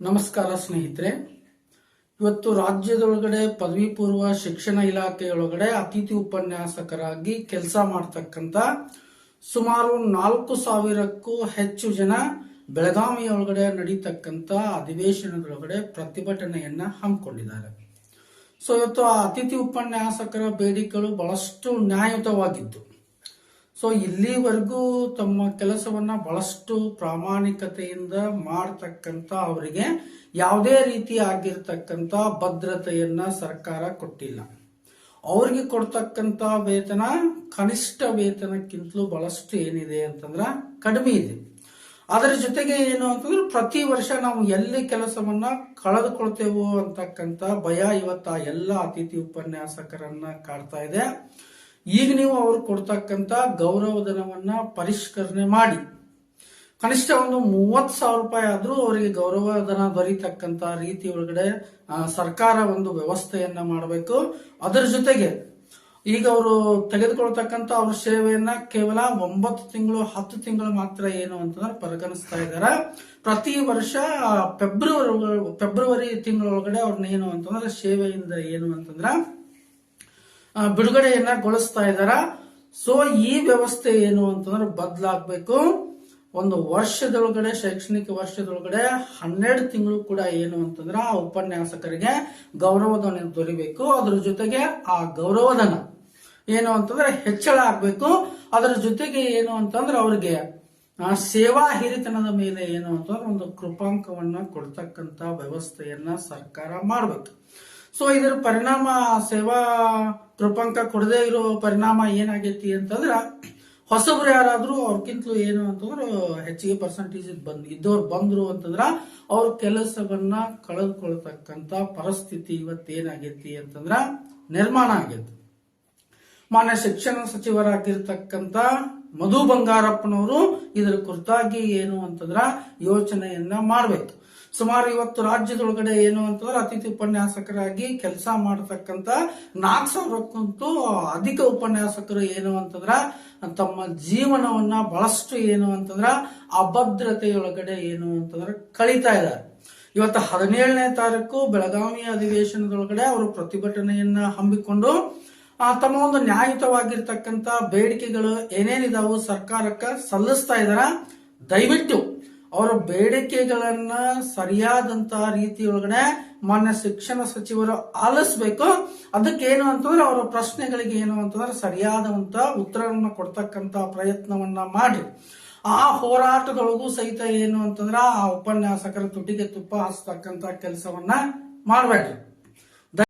ನಮಸ್ಕಾರ ಸ್ನೇಹಿತರೆ. ಇವತ್ತು ರಾಜ್ಯದೊಳಗಡೆ ಪದವಿ ಪೂರ್ವ ಶಿಕ್ಷಣ ಇಲಾಖೆಯೊಳಗಡೆ ಅತಿಥಿ ಉಪನ್ಯಾಸಕರಾಗಿ ಕೆಲಸ ಮಾಡ್ತಕ್ಕಂಥ ಸುಮಾರು ನಾಲ್ಕು ಸಾವಿರಕ್ಕೂ ಹೆಚ್ಚು ಜನ ಬೆಳಗಾವಿಯೊಳಗಡೆ ನಡೀತಕ್ಕಂಥ ಅಧಿವೇಶನದೊಳಗಡೆ ಪ್ರತಿಭಟನೆಯನ್ನ ಹಮ್ಮಿಕೊಂಡಿದ್ದಾರೆ. ಸೊ, ಇವತ್ತು ಆ ಅತಿಥಿ ಉಪನ್ಯಾಸಕರ ಬೇಡಿಕೆಗಳು ಬಹಳಷ್ಟು ನ್ಯಾಯಯುತವಾಗಿದ್ದು ಸೊ ಇಲ್ಲಿವರೆಗೂ ತಮ್ಮ ಕೆಲಸವನ್ನ ಬಹಳಷ್ಟು ಪ್ರಾಮಾಣಿಕತೆಯಿಂದ ಮಾಡತಕ್ಕಂತ ಅವರಿಗೆ ಯಾವುದೇ ರೀತಿ ಆಗಿರ್ತಕ್ಕಂತ ಭದ್ರತೆಯನ್ನ ಸರ್ಕಾರ ಕೊಟ್ಟಿಲ್ಲ. ಅವ್ರಿಗೆ ಕೊಡ್ತಕ್ಕಂತ ವೇತನ, ಕನಿಷ್ಠ ವೇತನಕ್ಕಿಂತಲೂ ಬಹಳಷ್ಟು ಏನಿದೆ ಅಂತಂದ್ರ ಕಡಿಮೆ ಇದೆ. ಅದರ ಜೊತೆಗೆ ಏನು ಅಂತಂದ್ರೆ ಪ್ರತಿ ವರ್ಷ ನಾವು ಎಲ್ಲಿ ಕೆಲಸವನ್ನ ಕಳೆದುಕೊಳ್ತೇವೋ ಅಂತಕ್ಕಂತ ಭಯ ಇವತ್ತ ಎಲ್ಲ ಅತಿಥಿ ಉಪನ್ಯಾಸಕರನ್ನ ಕಾಡ್ತಾ ಇದೆ. ಈಗ ನೀವು ಅವ್ರು ಕೊಡ್ತಕ್ಕಂತ ಗೌರವಧನವನ್ನ ಪರಿಷ್ಕರಣೆ ಮಾಡಿ. ಕನಿಷ್ಠ ಒಂದು ಮೂವತ್ ಸಾವಿರ ರೂಪಾಯಿ ಆದ್ರೂ ಅವರಿಗೆ ಗೌರವಧನ ದೊರೀತಕ್ಕಂತ ರೀತಿ ಒಳಗಡೆ ಸರ್ಕಾರ ಒಂದು ವ್ಯವಸ್ಥೆಯನ್ನ ಮಾಡಬೇಕು. ಅದರ ಜೊತೆಗೆ ಈಗ ಅವರು ತೆಗೆದುಕೊಳ್ತಕ್ಕಂತ ಅವ್ರ ಸೇವೆಯನ್ನ ಕೇವಲ ಒಂಬತ್ತು ತಿಂಗಳು, ಹತ್ತು ತಿಂಗಳು ಮಾತ್ರ ಏನು ಅಂತಂದ್ರೆ ಪರಿಗಣಿಸ್ತಾ ಇದ್ದಾರೆ. ಪ್ರತಿ ವರ್ಷ ಫೆಬ್ರವರಿ ಫೆಬ್ರವರಿ ತಿಂಗಳೊಳಗಡೆ ಅವ್ರನ್ನ ಏನು ಅಂತಂದ್ರೆ ಸೇವೆಯಿಂದ ಏನು ಅಂತಂದ್ರೆ ಬಿಡುಗಡೆಯನ್ನ ಗೊಳಿಸ್ತಾ ಇದಾರ ಸೊ ಈ ವ್ಯವಸ್ಥೆ ಏನು ಅಂತಂದ್ರೆ ಬದಲಾಗಬೇಕು. ಒಂದು ವರ್ಷದೊಳಗಡೆ, ಶೈಕ್ಷಣಿಕ ವರ್ಷದೊಳಗಡೆ ಹನ್ನೆರಡು ತಿಂಗಳು ಕೂಡ ಏನು ಅಂತಂದ್ರೆ ಆ ಉಪನ್ಯಾಸಕರಿಗೆ ಗೌರವಧನ ದೊರಿಬೇಕು. ಅದ್ರ ಜೊತೆಗೆ ಆ ಗೌರವಧನ ಏನು ಅಂತಂದ್ರೆ ಹೆಚ್ಚಳ ಆಗ್ಬೇಕು. ಅದರ ಜೊತೆಗೆ ಏನು ಅಂತಂದ್ರೆ ಅವ್ರಿಗೆ ಸೇವಾ ಹಿರಿತನದ ಮೇಲೆ ಏನು ಅಂತಂದ್ರೆ ಒಂದು ಕೃಪಾಂಕವನ್ನ ಕೊಡ್ತಕ್ಕಂತ ವ್ಯವಸ್ಥೆಯನ್ನ ಸರ್ಕಾರ ಮಾಡಬೇಕು. ಸೊ ಇದರ ಪರಿಣಾಮ ಸೇವಾ ಕೃಪಾಂಕ ಕೊಡದೇ ಇರೋ ಪರಿಣಾಮ ಏನಾಗೈತಿ ಅಂತಂದ್ರ ಹೊಸಬ್ರು ಯಾರಾದ್ರೂ ಅವ್ರಕ್ಕಿಂತಲೂ ಏನು ಅಂತಂದ್ರೆ, ಹೆಚ್ಚಿಗೆ ಪರ್ಸೆಂಟೇಜ್ ಬಂದ್ ಇದ್ದವ್ರು ಬಂದ್ರು ಅಂತಂದ್ರ, ಅವ್ರ ಕೆಲಸವನ್ನ ಕಳೆದುಕೊಳ್ತಕ್ಕಂತ ಪರಿಸ್ಥಿತಿ ಇವತ್ತೇನಾಗೈತಿ ಅಂತಂದ್ರ ನಿರ್ಮಾಣ ಆಗೈತಿ. ಮಾನ್ಯ ಶಿಕ್ಷಣ ಸಚಿವರಾಗಿರ್ತಕ್ಕಂತ ಮಧು ಬಂಗಾರಪ್ಪನವರು ಇದರ ಕುರಿತಾಗಿ ಏನು ಅಂತಂದ್ರ ಯೋಚನೆಯನ್ನ ಮಾಡಬೇಕು. ಸುಮಾರು ಇವತ್ತು ರಾಜ್ಯದೊಳಗಡೆ ಏನು ಅಂತಂದ್ರೆ ಅತಿಥಿ ಉಪನ್ಯಾಸಕರಾಗಿ ಕೆಲಸ ಮಾಡತಕ್ಕಂತ ನಾಲ್ಕು ಸಾವಿರಕ್ಕಂತೂ ಅಧಿಕ ಉಪನ್ಯಾಸಕರು ಏನು ಅಂತಂದ್ರ ತಮ್ಮ ಜೀವನವನ್ನ ಬಹಳಷ್ಟು ಏನು ಅಂತಂದ್ರ ಅಭದ್ರತೆಯೊಳಗಡೆ ಏನು ಅಂತಂದ್ರೆ ಕಳೀತಾ ಇದ್ದಾರೆ. ಇವತ್ತು ಹದಿನೇಳನೇ ತಾರೀಕು ಬೆಳಗಾವಿ ಅಧಿವೇಶನದೊಳಗಡೆ ಅವರು ಪ್ರತಿಭಟನೆಯನ್ನ ಹಮ್ಮಿಕೊಂಡು ತಮ್ಮ ಒಂದು ನ್ಯಾಯಯುತವಾಗಿರ್ತಕ್ಕಂತ ಬೇಡಿಕೆಗಳು ಏನೇನಿದಾವು ಸರ್ಕಾರಕ್ಕೆ ಸಲ್ಲಿಸ್ತಾ ಇದಾರ ದಯವಿಟ್ಟು ಅವರ ಬೇಡಿಕೆಗಳನ್ನ ಸರಿಯಾದಂತ ರೀತಿಯೊಳಗಡೆ ಮಾನ್ಯ ಶಿಕ್ಷಣ ಸಚಿವರು ಆಲಿಸ್ಬೇಕು. ಏನು ಅಂತಂದ್ರೆ ಅವರ ಪ್ರಶ್ನೆಗಳಿಗೆ ಏನು ಅಂತಂದ್ರೆ ಸರಿಯಾದಂತ ಉತ್ತರವನ್ನು ಕೊಡ್ತಕ್ಕಂತ ಪ್ರಯತ್ನವನ್ನ ಮಾಡಿ ಆ ಹೋರಾಟದೊಳಗೂ ಸಹಿತ ಏನು ಅಂತಂದ್ರೆ ಆ ಉಪನ್ಯಾಸಕರ ತುಟಿಗೆ ತುಪ್ಪ ಹಾಸ್ತಕ್ಕಂತ ಕೆಲಸವನ್ನ ಮಾಡಬೇಡ್ರಿ.